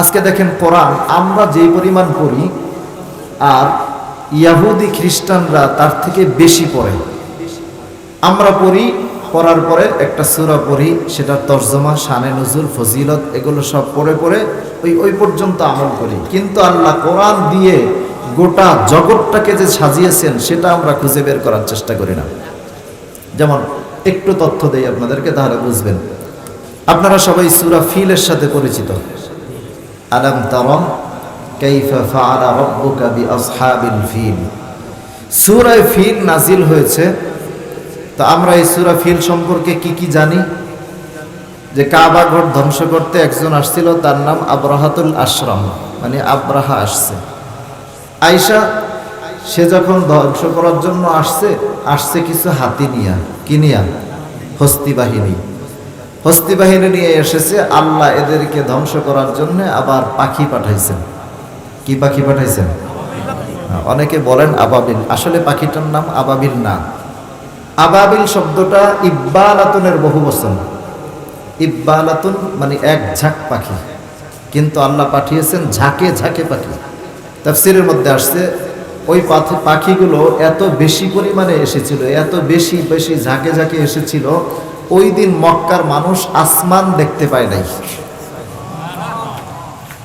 আজকে দেখেন কোরআন, আমরা যে পরিমাণ পড়ি, আর ইয়াহুদি খ্রিস্টানরা তার থেকে বেশি পড়ে। আমরা পড়ি, পড়ার পরে একটা সুরা পড়ি, সেটা তর্জমা, শানে নজুল, ফজিলত, এগুলো সব পড়ে পড়ে ওই ওই পর্যন্ত আমল করি। কিন্তু আল্লাহ কোরআন দিয়ে গোটা জগৎটাকে যে সাজিয়েছেন, সেটা আমরা খুঁজে বের করার চেষ্টা করি না। যেমন একটু তথ্য দেই আপনাদেরকে, তাহলে বুঝবেন। আপনারা সবাই সুরা ফিলের সাথে পরিচিত। আলাম তারম কাইফা ফিল। সূরা নাজিল হয়েছে। তো আমরা এই সূরা ফিল সম্পর্কে কি কি জানি? যে কাবা ঘর ধ্বংস করতে একজন আসছিল, তার নাম আব্রাহাতুল আশরাম মানে আব্রাহা আসছে। আয়সা সে যখন ধ্বংস করার জন্য আসছে আসছে কিছু হাতি নিয়া কিনিয়া হস্তি বাহিনী। হস্তি বাহিনী নিয়ে এসেছে, আল্লাহ এদেরকে ধ্বংস করার জন্য আবার পাখি পাঠাইছেন। কি পাখি পাঠাইছেন? অনেকে বলেন আবাবিল। আসলে পাখিটার নাম আবাবিল না। আবাবিল শব্দটা ইব্বালাতুনের বহু বচন। ইব্বালাতুন মানে এক ঝাঁক পাখি। কিন্তু আল্লাহ পাঠিয়েছেন ঝাঁকে ঝাঁকে পাখি। তাফসিরের মধ্যে আসছে, ওই পাখি পাখিগুলো এত বেশি পরিমাণে এসেছিল, এত বেশি বেশি ঝাঁকে ঝাঁকে এসেছিল ওই দিন মক্কার মানুষ আসমান দেখতে পায় নাই।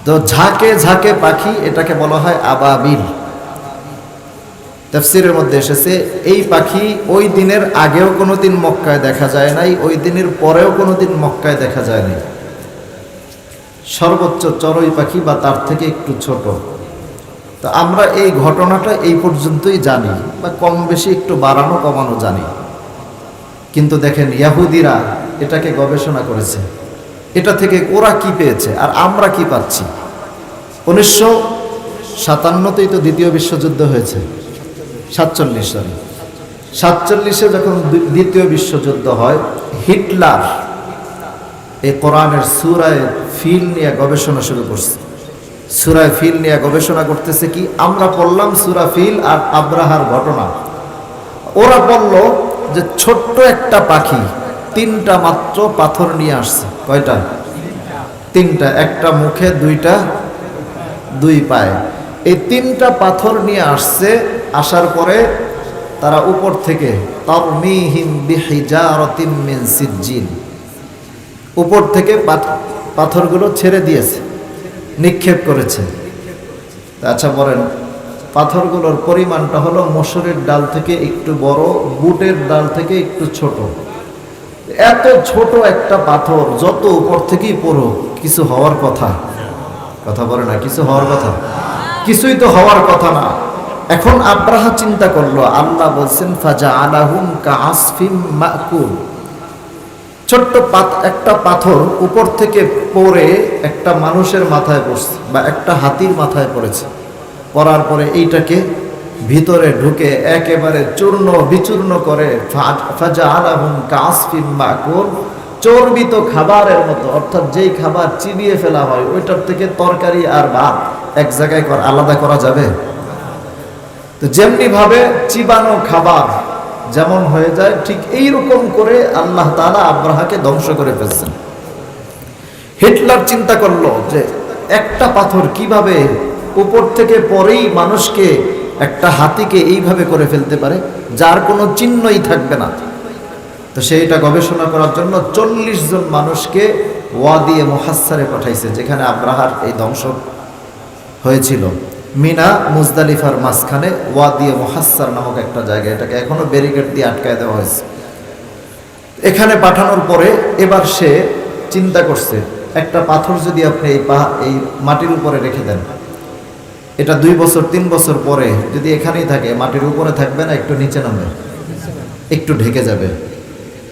তো ঝাঁকে ঝাঁকে পাখি, এটাকে বলা হয় আবাবিল। তাফসিরের মধ্যে এসেছে, এই পাখি ওই দিনের আগেও কোনোদিন মক্কায় দেখা যায় নাই, ওই দিনের পরেও কোনোদিন মক্কায় দেখা যায় নাই। সর্বোচ্চ চড়ুই পাখি বা তার থেকে একটু ছোট। তো আমরা এই ঘটনাটা এই পর্যন্তই জানি, বা কম বেশি একটু বাড়ানো কমানো জানি। কিন্তু দেখেন ইয়াহুদিরা এটাকে গবেষণা করেছে। এটা থেকে ওরা কি পেয়েছে আর আমরা কি পাচ্ছি? উনিশশো সাতান্নতেই তো দ্বিতীয় বিশ্বযুদ্ধ হয়েছে। সাতচল্লিশ সালে। সাতচল্লিশে যখন দ্বিতীয় বিশ্বযুদ্ধ হয়, হিটলার এই কোরআনের সুরায় ফিল নিয়ে গবেষণা শুরু করছে। সুরায় ফিল নিয়ে গবেষণা করতেছে কি, আমরা পড়লাম সুরা ফিল আর আব্রাহার ঘটনা। ওরা বলল যে ছোট্ট একটা পাখি তিনটা মাত্র পাথর নিয়ে আসছে। কয়টা? তিনটা। একটা মুখে, দুইটা, দুই পায়ে। এই তিনটা পাথর নিয়ে আসছে, আসার পরে তারা উপর থেকে সিজ্জিন। উপর থেকে পাথ- পাথরগুলো ছেড়ে দিয়েছে, নিক্ষেপ করেছে। আচ্ছা বলেন পাথরগুলোর পরিমাণটা হলো মসুরের ডাল থেকে একটু বড়, বুটের ডাল থেকে একটু ছোট। এত ছোট একটা পাথর, যত উপর থেকেই পড়ো কিছু হওয়ার কথা। কথা বলে না, কিছু হওয়ার কথা। কিছুই তো হওয়ার কথা না। এখন আব্রাহা চিন্তা করল, আল্লাহ বলছেন ফাজা আলাহুম কা আসফিম মাকুল। ছোট্ট একটা পাথর উপর থেকে পড়ে একটা মানুষের মাথায় পড়ছে বা একটা হাতির মাথায় পড়েছে। পড়ার পরে এইটাকে ভিতরে ঢুকে একেবারে চূর্ণ বিচূর্ণ করে চর্বিত খাবারের মতো, অর্থাৎ যেই খাবার চিবিয়ে ফেলা হয়, ওইটার থেকে তরকারি আর ভাত এক জায়গায় কর- আলাদা করা যাবে? তো যেমনি ভাবে চিবানো খাবার যেমন হয়ে যায়, ঠিক এই রকম করে আল্লাহ তাআলা আব্রাহাকে ধ্বংস করে ফেলছেন। হিটলার চিন্তা করল যে একটা পাথর কীভাবে উপর থেকে পরেই মানুষকে একটা হাতিকে এইভাবে করে ফেলতে পারে, যার কোনো চিহ্নই থাকবে না। তো সেইটা গবেষণা করার জন্য চল্লিশ জন মানুষকে ওয়া দিয়ে মহাসারে পাঠাইছে, যেখানে আব্রাহার এই ধ্বংস হয়েছিল। মিনা মুজদালিফার মাঝখানে ওয়া দিয়ে মহাসার নামক একটা জায়গা এটাকে এখনও ব্যারিকেড দিয়ে আটকায় দেওয়া হয়েছে। এখানে পাঠানোর পরে এবার সে চিন্তা করছে, একটা পাথর যদি আপনি এই পাহা এই মাটির উপরে রেখে দেন এটা দুই বছর, তিন বছর পরে যদি এখানেই থাকে, মাটির উপরে থাকবে না, একটু নিচে নামবে, একটু ঢেকে যাবে।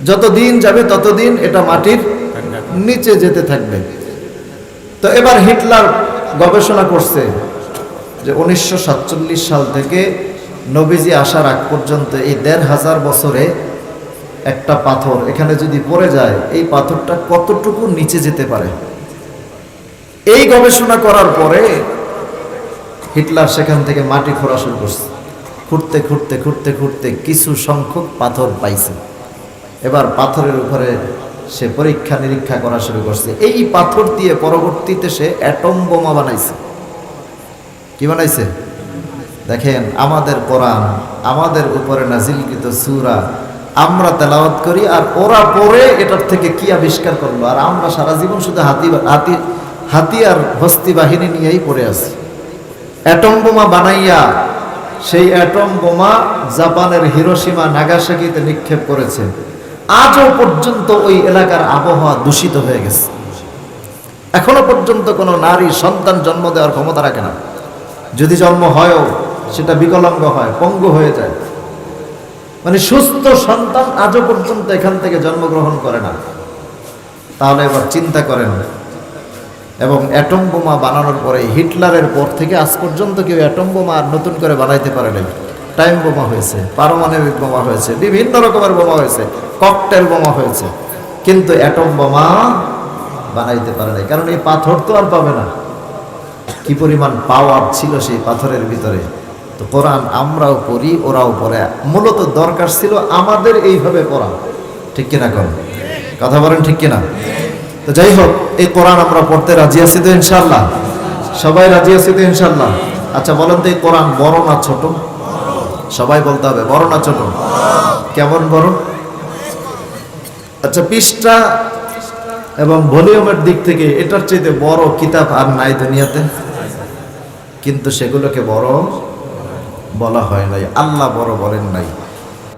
যত দিন যাবে ততদিন এটা মাটির নিচে যেতে থাকবে। তো এবার হিটলার গবেষণা করছে যে উনিশশো সাতচল্লিশ সাল থেকে নবীজি আসার আগ পর্যন্ত এই দেড় হাজার বছরে একটা পাথর এখানে যদি পড়ে যায়, এই পাথরটা কতটুকু নিচে যেতে পারে? এই গবেষণা করার পরে হিটলার সেখান থেকে মাটি খোঁড়া শুরু করছে। খুঁড়তে খুঁড়তে খুঁড়তে খুঁড়তে কিছু সংখ্যক পাথর পাইছে। এবার পাথরের উপরে সে পরীক্ষা নিরীক্ষা করা শুরু করছে। এই পাথর দিয়ে পরবর্তীতে সে অ্যাটম বোমা বানাইছে। কি বানাইছে? দেখেন, আমাদের কোরআন, আমাদের উপরে নাজিলকৃত সুরা, আমরা তেলাওয়াত করি আর ওরা পরে এটার থেকে কি আবিষ্কার করল? আর আমরা সারা জীবন শুধু হাতি হাতি, হাতিয়ার, হস্তি বাহিনী নিয়েই পড়ে আছি। অ্যাটম বোমা বানাইয়া সেই অ্যাটম বোমা জাপানের হিরোসীমা নাগাসাকিতে নিক্ষেপ করেছে। আজও পর্যন্ত ওই এলাকার আবহাওয়া দূষিত হয়ে গেছে। এখনও পর্যন্ত কোনো নারী সন্তান জন্ম দেওয়ার ক্ষমতা রাখে না। যদি জন্ম হয়ও, সেটা বিকলাঙ্গ হয়, পঙ্গু হয়ে যায়। মানে সুস্থ সন্তান আজও পর্যন্ত এখান থেকে জন্মগ্রহণ করে না। তাহলে এবার চিন্তা করেন এবং অ্যাটম বোমা বানানোর পরে হিটলারের পর থেকে আজ পর্যন্ত কেউ অ্যাটম বোমা আর নতুন করে বানাইতে পারে নাই। টাইম বোমা হয়েছে, পারমাণবিক বোমা হয়েছে, বিভিন্ন রকমের বোমা হয়েছে, ককটেল বোমা হয়েছে। কিন্তু অ্যাটম বোমা বানাইতে পারে নাই, কারণ এই পাথর তো আর পাবে না। কি পরিমাণ পাওয়ার ছিল সেই পাথরের ভিতরে? তো কোরআন, আমরাও পড়ি, ওরাও পড়ে। মূলত দরকার ছিল আমাদের এইভাবে পড়া। ঠিক কিনা কর কথা বলেন ঠিক কিনা? তো যাই হোক, এই কোরআন আমরা পড়তে রাজি আছি তো ইনশাল্লাহ সবাই রাজি আছি তো ইনশাল্লাহ আচ্ছা বলেন তো এই কোরআন বড় না ছোট? সবাই বলতে হবে, বড় না ছোট? কেমন বড়? আচ্ছা পৃষ্ঠা এবং ভলিউমের দিক থেকে এটার চাইতে বড় কিতাব আর নাই দুনিয়াতে। কিন্তু সেগুলোকে বড় বলা হয় নাই, আল্লাহ বড় বলেন নাই।